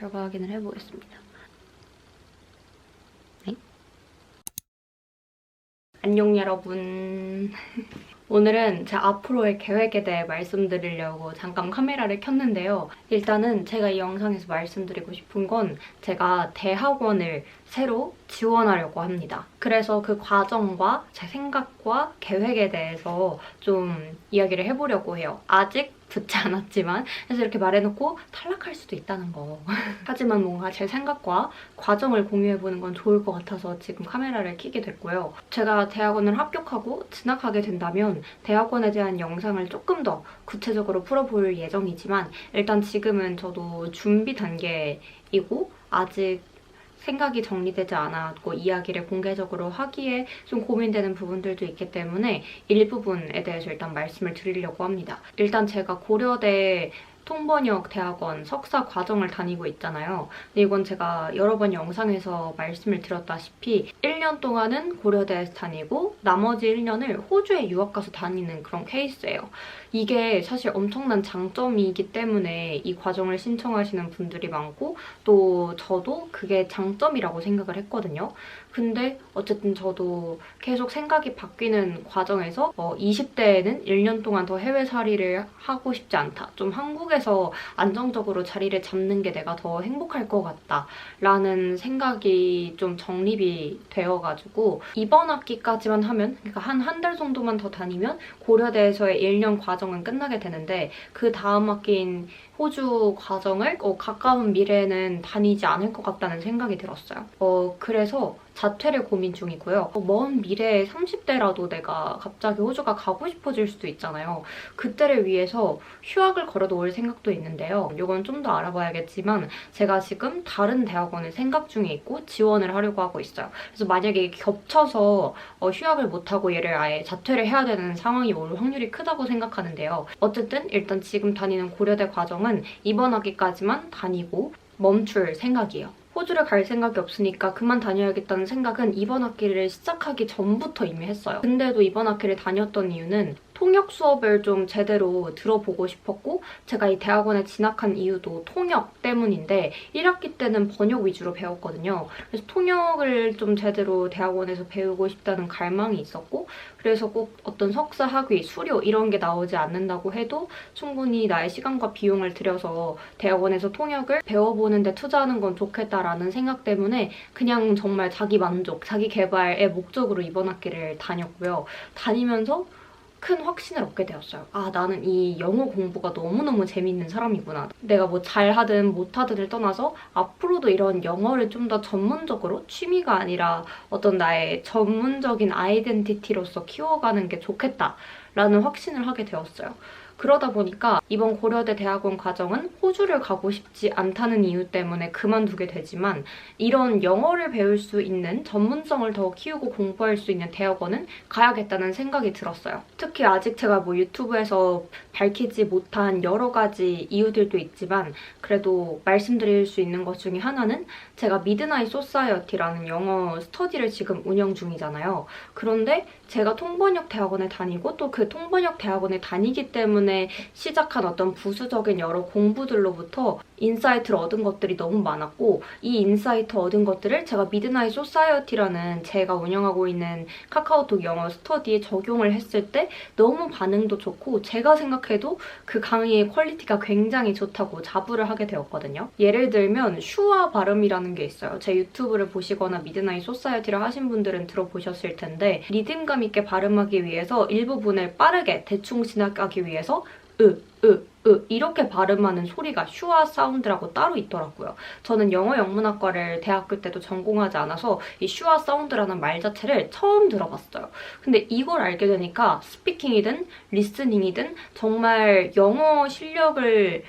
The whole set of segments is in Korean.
결과 확인을 해보겠습니다. 네. 안녕 여러분. 오늘은 제 앞으로의 계획에 대해 말씀드리려고 잠깐 카메라를 켰는데요. 일단은 제가 이 영상에서 말씀드리고 싶은 건 제가 대학원을 새로 지원하려고 합니다. 그래서 그 과정과 제 생각과 계획에 대해서 좀 이야기를 해보려고 해요. 아직 붙지 않았지만 그래서 이렇게 말해놓고 탈락할 수도 있다는 거. 하지만 뭔가 제 생각과 과정을 공유해보는 건 좋을 것 같아서 지금 카메라를 켜게 됐고요. 제가 대학원을 합격하고 진학하게 된다면 대학원에 대한 영상을 조금 더 구체적으로 풀어볼 예정이지만 일단 지금은 저도 준비 단계이고 아직 생각이 정리되지 않았고 이야기를 공개적으로 하기에 좀 고민되는 부분들도 있기 때문에 일부분에 대해서 일단 말씀을 드리려고 합니다. 일단 제가 고려대 통번역 대학원 석사 과정을 다니고 있잖아요. 근데 이건 제가 여러 번 영상에서 말씀을 드렸다시피 1년 동안은 고려대에서 다니고 나머지 1년을 호주에 유학 가서 다니는 그런 케이스예요. 이게 사실 엄청난 장점이기 때문에 이 과정을 신청하시는 분들이 많고 또 저도 그게 장점이라고 생각을 했거든요. 근데 어쨌든 저도 계속 생각이 바뀌는 과정에서 어, 20대에는 1년 동안 더 해외 살이를 하고 싶지 않다. 좀 한국에서 안정적으로 자리를 잡는 게 내가 더 행복할 것 같다. 라는 생각이 좀 정립이 되어가지고 이번 학기까지만 하면 그러니까 한 한 달 정도만 더 다니면 고려대에서의 1년 과정은 끝나게 되는데 그 다음 학기인 호주 과정을 어, 가까운 미래에는 다니지 않을 것 같다는 생각이 들었어요. 어, 그래서 자퇴를 고민 중이고요. 어, 먼 미래에 30대라도 내가 갑자기 호주가 가고 싶어질 수도 있잖아요. 그때를 위해서 휴학을 걸어놓을 생각도 있는데요. 이건 좀 더 알아봐야겠지만 제가 지금 다른 대학원을 생각 중에 있고 지원을 하려고 하고 있어요. 그래서 만약에 겹쳐서 어, 휴학을 못하고 얘를 아예 자퇴를 해야 되는 상황이 올 확률이 크다고 생각하는데요. 어쨌든 일단 지금 다니는 고려대 과정은 이번 학기까지만 다니고 멈출 생각이에요. 호주를 갈 생각이 없으니까 그만 다녀야겠다는 생각은 이번 학기를 시작하기 전부터 이미 했어요. 근데도 이번 학기를 다녔던 이유는 통역 수업을 좀 제대로 들어보고 싶었고 제가 이 대학원에 진학한 이유도 통역 때문인데 1학기 때는 번역 위주로 배웠거든요. 그래서 통역을 좀 제대로 대학원에서 배우고 싶다는 갈망이 있었고 그래서 꼭 어떤 석사 학위, 수료 이런 게 나오지 않는다고 해도 충분히 나의 시간과 비용을 들여서 대학원에서 통역을 배워보는 데 투자하는 건 좋겠다라는 생각 때문에 그냥 정말 자기 만족, 자기 개발의 목적으로 이번 학기를 다녔고요. 다니면서 큰 확신을 얻게 되었어요. 아, 나는 이 영어 공부가 너무너무 재밌는 사람이구나. 내가 뭐 잘하든 못하든을 떠나서 앞으로도 이런 영어를 좀 더 전문적으로 취미가 아니라 어떤 나의 전문적인 아이덴티티로서 키워가는 게 좋겠다라는 확신을 하게 되었어요. 그러다 보니까 이번 고려대 대학원 과정은 호주를 가고 싶지 않다는 이유 때문에 그만두게 되지만 이런 영어를 배울 수 있는 전문성을 더 키우고 공부할 수 있는 대학원은 가야겠다는 생각이 들었어요. 특히 아직 제가 뭐 유튜브에서 밝히지 못한 여러 가지 이유들도 있지만 그래도 말씀드릴 수 있는 것 중에 하나는 제가 미드나잇 소사이어티라는 영어 스터디를 지금 운영 중이잖아요. 그런데 제가 통번역 대학원에 다니고 또 그 통번역 대학원에 다니기 때문에 시작한 어떤 부수적인 여러 공부들로부터 인사이트를 얻은 것들이 너무 많았고 이 인사이트 얻은 것들을 제가 미드나잇 소사이어티라는 제가 운영하고 있는 카카오톡 영어 스터디에 적용을 했을 때 너무 반응도 좋고 제가 생각해도 그 강의의 퀄리티가 굉장히 좋다고 자부를 하게 되었거든요. 예를 들면 슈아 발음이라는 게 있어요. 제 유튜브를 보시거나 미드나잇 소사이어티를 하신 분들은 들어보셨을 텐데 리듬감 있게 발음하기 위해서 일부분을 빠르게 대충 지나가기 위해서 으, 으, 으 이렇게 발음하는 소리가 슈아 사운드라고 따로 있더라고요. 저는 영어 영문학과를 대학교 때도 전공하지 않아서 이 슈아 사운드라는 말 자체를 처음 들어봤어요. 근데 이걸 알게 되니까 스피킹이든 리스닝이든 정말 영어 실력을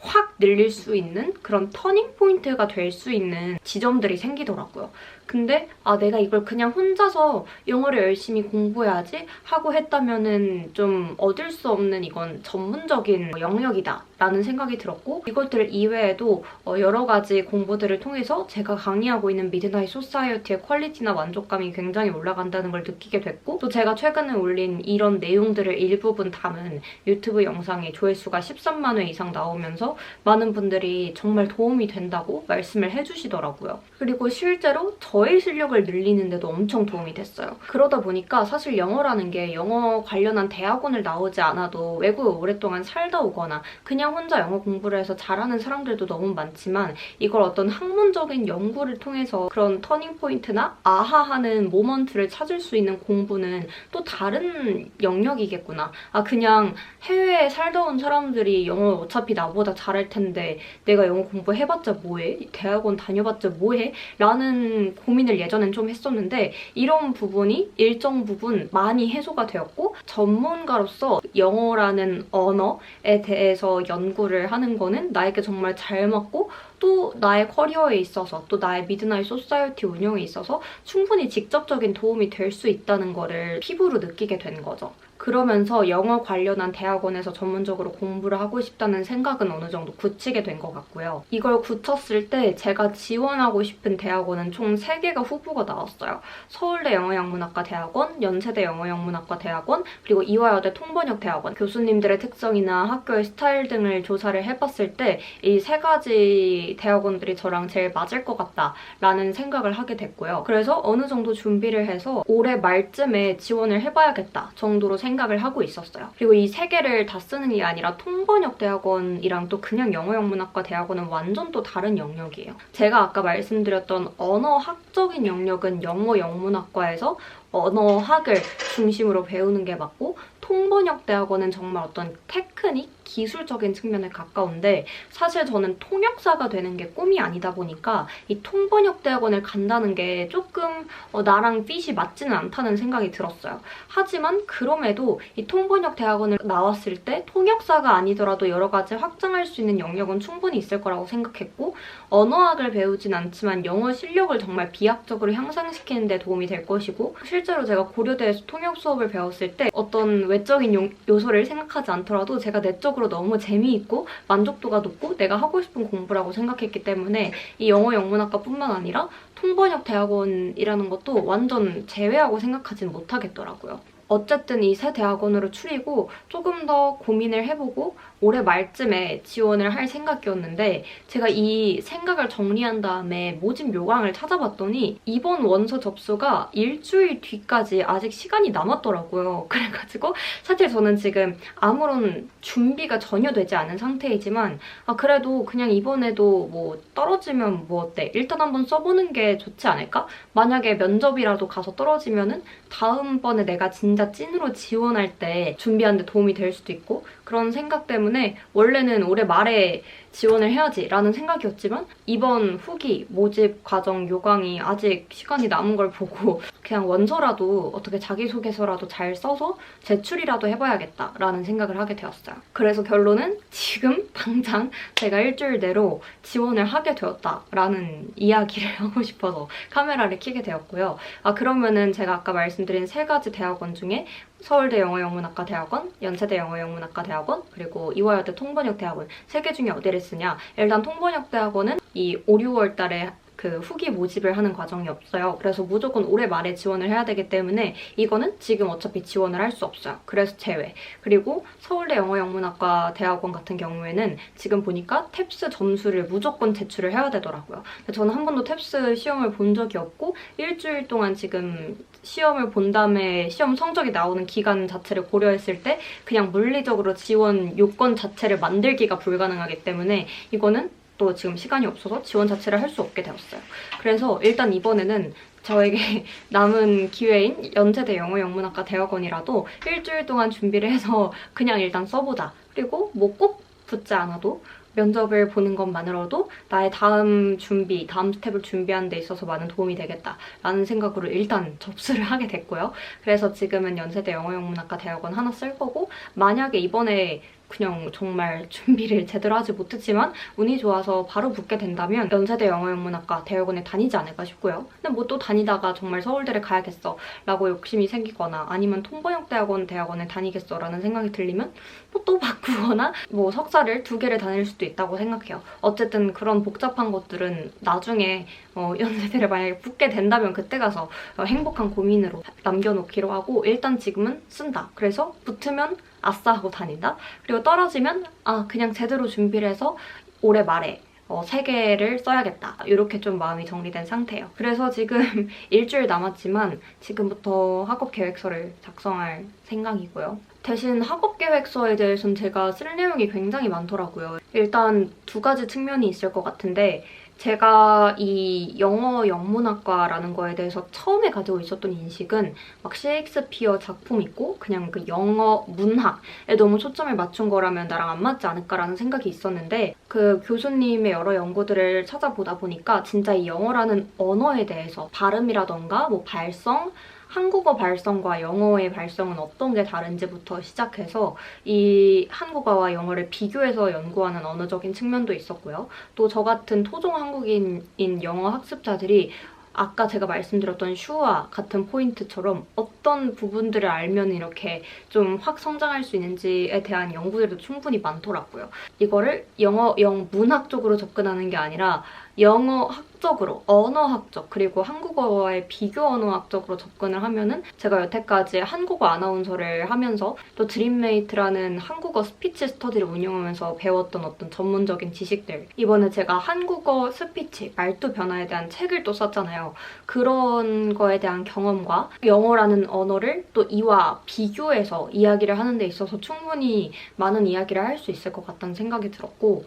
확 늘릴 수 있는 그런 터닝 포인트가 될 수 있는 지점들이 생기더라고요. 근데 아 내가 이걸 그냥 혼자서 영어를 열심히 공부해야지 하고 했다면은 좀 얻을 수 없는 이건 전문적인 영역이다 라는 생각이 들었고 이것들 이외에도 어, 여러 가지 공부들을 통해서 제가 강의하고 있는 미드나잇 소사이어티의 퀄리티나 만족감이 굉장히 올라간다는 걸 느끼게 됐고 또 제가 최근에 올린 이런 내용들을 일부분 담은 유튜브 영상이 조회수가 13만 회 이상 나오면서 많은 분들이 정말 도움이 된다고 말씀을 해주시더라고요. 그리고 실제로 저의 실력을 늘리는데도 엄청 도움이 됐어요. 그러다 보니까 사실 영어라는 게 영어 관련한 대학원을 나오지 않아도 외국에 오랫동안 살다 오거나 그냥 혼자 영어 공부를 해서 잘하는 사람들도 너무 많지만 이걸 어떤 학문적인 연구를 통해서 그런 터닝 포인트나 아하하는 모먼트를 찾을 수 있는 공부는 또 다른 영역이겠구나. 아 그냥 해외에 살다 온 사람들이 영어 어차피 나보다 잘할 텐데 내가 영어 공부해봤자 뭐해? 대학원 다녀봤자 뭐해? 라는 고민을 예전엔 좀 했었는데 이런 부분이 일정 부분 많이 해소가 되었고 전문가로서 영어라는 언어에 대해서 연구를 하는 거는 나에게 정말 잘 맞고 또 나의 커리어에 있어서 또 나의 미드나잇 소사이어티 운영에 있어서 충분히 직접적인 도움이 될 수 있다는 거를 피부로 느끼게 된 거죠. 그러면서 영어 관련한 대학원에서 전문적으로 공부를 하고 싶다는 생각은 어느 정도 굳히게 된 것 같고요. 이걸 굳혔을 때 제가 지원하고 싶은 대학원은 총 3개가 후보가 나왔어요. 서울대 영어영문학과 대학원, 연세대 영어영문학과 대학원, 그리고 이화여대 통번역 대학원. 교수님들의 특성이나 학교의 스타일 등을 조사를 해봤을 때 이 세 가지 대학원들이 저랑 제일 맞을 것 같다라는 생각을 하게 됐고요. 그래서 어느 정도 준비를 해서 올해 말쯤에 지원을 해봐야겠다 정도로 생각을 하고 있었어요. 그리고 이 세 개를 다 쓰는 게 아니라 통번역 대학원이랑 또 그냥 영어영문학과 대학원은 완전 또 다른 영역이에요. 제가 아까 말씀드렸던 언어학적인 영역은 영어영문학과에서 언어학을 중심으로 배우는 게 맞고 통번역 대학원은 정말 어떤 테크닉, 기술적인 측면에 가까운데 사실 저는 통역사가 되는 게 꿈이 아니다 보니까 이 통번역 대학원을 간다는 게 조금 어, 나랑 핏이 맞지는 않다는 생각이 들었어요. 하지만 그럼에도 이 통번역 대학원을 나왔을 때 통역사가 아니더라도 여러 가지 확장할 수 있는 영역은 충분히 있을 거라고 생각했고 언어학을 배우진 않지만 영어 실력을 정말 비약적으로 향상시키는 데 도움이 될 것이고 실제로 제가 고려대에서 통역 수업을 배웠을 때 어떤 외적인 요, 요소를 생각하지 않더라도 제가 내적 으로 너무 재미있고 만족도가 높고 내가 하고 싶은 공부라고 생각했기 때문에 이 영어 영문학과뿐만 아니라 통번역 대학원이라는 것도 완전 제외하고 생각하진 못하겠더라고요. 어쨌든 이새 대학원으로 추리고 조금 더 고민을 해보고 올해 말쯤에 지원을 할 생각이었는데 제가 이 생각을 정리한 다음에 모집 요강을 찾아봤더니 이번 원서 접수가 일주일 뒤까지 아직 시간이 남았더라고요. 그래가지고 사실 저는 지금 아무런 준비가 전혀 되지 않은 상태이지만 아 그래도 그냥 이번에도 뭐 떨어지면 뭐 어때? 일단 한번 써보는 게 좋지 않을까? 만약에 면접이라도 가서 떨어지면은 다음번에 내가 진짜 찐으로 지원할 때 준비하는 데 도움이 될 수도 있고 그런 생각 때문에 원래는 올해 말에 지원을 해야지라는 생각이었지만 이번 후기 모집 과정 요강이 아직 시간이 남은 걸 보고 그냥 원서라도 어떻게 자기소개서라도 잘 써서 제출이라도 해봐야겠다라는 생각을 하게 되었어요. 그래서 결론은 지금 당장 제가 일주일 내로 지원을 하게 되었다라는 이야기를 하고 싶어서 카메라를 켜게 되었고요. 아 그러면은 제가 아까 말씀드린 세 가지 대학원 중에 서울대 영어영문학과 대학원, 연세대 영어영문학과 대학원, 그리고 이화여대 통번역 대학원 세 개 중에 어디를 쓰냐? 일단 통번역 대학원은 이 5, 6월 달에 그 후기 모집을 하는 과정이 없어요. 그래서 무조건 올해 말에 지원을 해야 되기 때문에 이거는 지금 어차피 지원을 할 수 없어요. 그래서 제외. 그리고 서울대 영어영문학과 대학원 같은 경우에는 지금 보니까 탭스 점수를 무조건 제출을 해야 되더라고요. 저는 한 번도 탭스 시험을 본 적이 없고 일주일 동안 지금 시험을 본 다음에 시험 성적이 나오는 기간 자체를 고려했을 때 그냥 물리적으로 지원 요건 자체를 만들기가 불가능하기 때문에 이거는 또 지금 시간이 없어서 지원 자체를 할 수 없게 되었어요. 그래서 일단 이번에는 저에게 남은 기회인 연세대 영어영문학과 대학원이라도 일주일 동안 준비를 해서 그냥 일단 써보자. 그리고 뭐 꼭 붙지 않아도 면접을 보는 것만으로도 나의 다음 준비, 다음 스텝을 준비하는 데 있어서 많은 도움이 되겠다라는 생각으로 일단 접수를 하게 됐고요. 그래서 지금은 연세대 영어영문학과 대학원 하나 쓸 거고 만약에 이번에 그냥 정말 준비를 제대로 하지 못했지만 운이 좋아서 바로 붙게 된다면 연세대 영어영문학과 대학원에 다니지 않을까 싶고요. 근데 뭐 또 다니다가 정말 서울대를 가야겠어 라고 욕심이 생기거나 아니면 통번역대학원 대학원에 다니겠어 라는 생각이 들리면 뭐 또 바꾸거나 뭐 석사를 두 개를 다닐 수도 있다고 생각해요. 어쨌든 그런 복잡한 것들은 나중에 어, 연세대를 만약에 붙게 된다면 그때 가서 어, 행복한 고민으로 남겨놓기로 하고 일단 지금은 쓴다. 그래서 붙으면 아싸 하고 다닌다. 그리고 떨어지면 아 그냥 제대로 준비를 해서 올해 말에 어, 세 개를 써야겠다. 이렇게 좀 마음이 정리된 상태예요. 그래서 지금 일주일 남았지만 지금부터 학업 계획서를 작성할 생각이고요. 대신 학업 계획서에 대해서는 제가 쓸 내용이 굉장히 많더라고요. 일단 두 가지 측면이 있을 것 같은데 제가 이 영어 영문학과라는 거에 대해서 처음에 가지고 있었던 인식은 막 셰익스피어 작품 있고 그냥 그 영어 문학에 너무 초점을 맞춘 거라면 나랑 안 맞지 않을까라는 생각이 있었는데 그 교수님의 여러 연구들을 찾아보다 보니까 진짜 이 영어라는 언어에 대해서 발음이라던가 뭐 발성 한국어 발성과 영어의 발성은 어떤 게 다른지부터 시작해서 이 한국어와 영어를 비교해서 연구하는 언어적인 측면도 있었고요. 또 저 같은 토종 한국인인 영어 학습자들이 아까 제가 말씀드렸던 슈와 같은 포인트처럼 어떤 부분들을 알면 이렇게 좀 확 성장할 수 있는지에 대한 연구들도 충분히 많더라고요. 이거를 영어 영 문학 적으로 접근하는 게 아니라 영어 학적으로 언어학적 그리고 한국어와의 비교 언어학적으로 접근을 하면은 제가 여태까지 한국어 아나운서를 하면서 또 드림메이트라는 한국어 스피치 스터디를 운영하면서 배웠던 어떤 전문적인 지식들 이번에 제가 한국어 스피치 말투 변화에 대한 책을 또 썼잖아요. 그런 거에 대한 경험과 영어라는 언어를 또 이와 비교해서 이야기를 하는 데 있어서 충분히 많은 이야기를 할 수 있을 것 같다는 생각이 들었고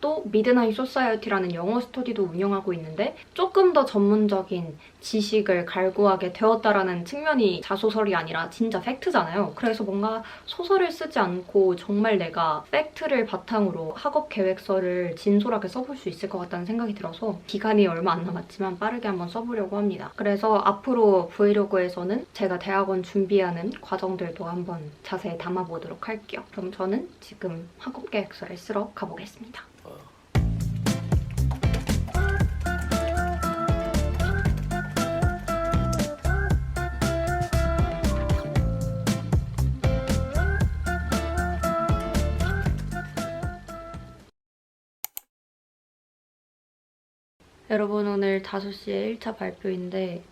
또 미드나잇 소사이어티라는 영어 스터디도 운영하고 있는데 조금 더 전문적인 지식을 갈구하게 되었다라는 측면이 자소설이 아니라 진짜 팩트잖아요. 그래서 뭔가 소설을 쓰지 않고 정말 내가 팩트를 바탕으로 학업 계획서를 진솔하게 써볼 수 있을 것 같다는 생각이 들어서 기간이 얼마 안 남았지만 빠르게 한번 써보려고 합니다. 그래서 앞으로 브이로그에서는 제가 대학원 준비하는 과정들도 한번 자세히 담아보도록 할게요. 그럼 저는 지금 학업 계획서를 쓰러 가보겠습니다. 여러분 오늘 5시에 1차 발표인데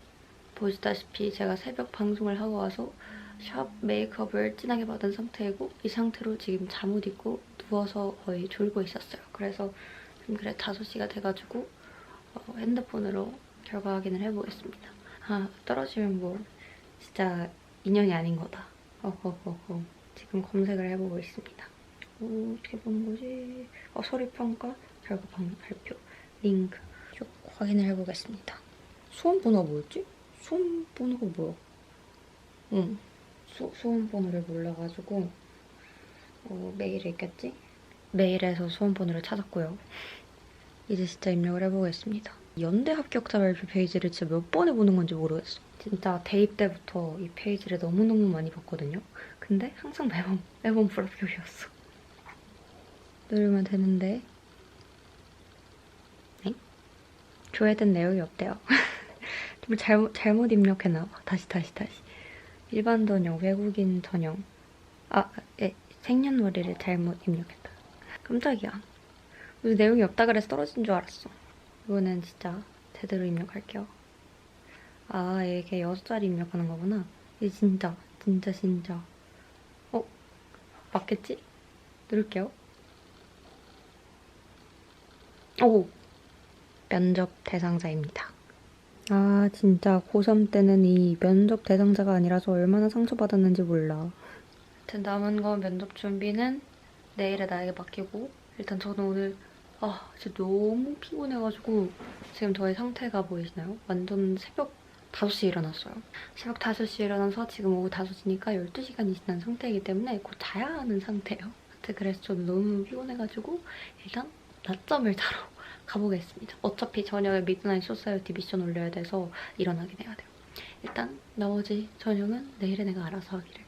보시다시피 제가 새벽 방송을 하고 와서 샵 메이크업을 진하게 받은 상태이고 이 상태로 지금 잠옷 입고 누워서 거의 졸고 있었어요. 그래서 지금 그래 5시가 돼가지고 어, 핸드폰으로 결과 확인을 해보겠습니다. 아 떨어지면 뭐 진짜 인연이 아닌 거다. 어허허허 지금 검색을 해보고 있습니다. 어, 어떻게 보는 거지? 어, 서류 평가 결과 방, 발표 링크 쭉 확인을 해보겠습니다. 수험 번호가 뭐였지? 수험 번호가 뭐야? 응, 수, 수험 번호를 몰라가지고 어, 메일에 있겠지? 메일에서 수험 번호를 찾았고요. 이제 진짜 입력을 해보겠습니다. 연대 합격자 발표 페이지를 진짜 몇 번에 보는 건지 모르겠어. 진짜 대입 때부터 이 페이지를 너무너무 많이 봤거든요. 근데 항상 매번 매번 불합격이었어. 누르면 되는데 네? 조회된 내용이 없대요. 좀 잘못 잘못 입력했나 봐. 다시 다시 다시. 일반 전형, 외국인 전형. 아, 예, 생년월일을 잘못 입력했다. 깜짝이야. 무슨 내용이 없다 그래서 떨어진 줄 알았어. 이거는 진짜 제대로 입력할게요. 아, 이게 여섯 자리 입력하는 거구나. 이게 진짜, 진짜, 진짜. 어? 맞겠지? 누를게요. 오! 면접 대상자입니다. 아, 진짜 고3 때는 이 면접 대상자가 아니라서 얼마나 상처받았는지 몰라. 아무튼 남은 건 면접 준비는 내일에 나에게 맡기고 일단 저는 오늘 아 진짜 너무 피곤해가지고 지금 저의 상태가 보이시나요? 완전 새벽 5시에 일어났어요. 새벽 5시에 일어나서 지금 오후 5시니까 12시간이 지난 상태이기 때문에 곧 자야 하는 상태예요. 아무튼 그래서 저는 너무 피곤해가지고 일단 낮잠을 자러 가보겠습니다. 어차피 저녁에 미드나잇 소사이어티 미션 올려야 돼서 일어나긴 해야 돼요. 일단 나머지 저녁은 내일에 내가 알아서 하기를.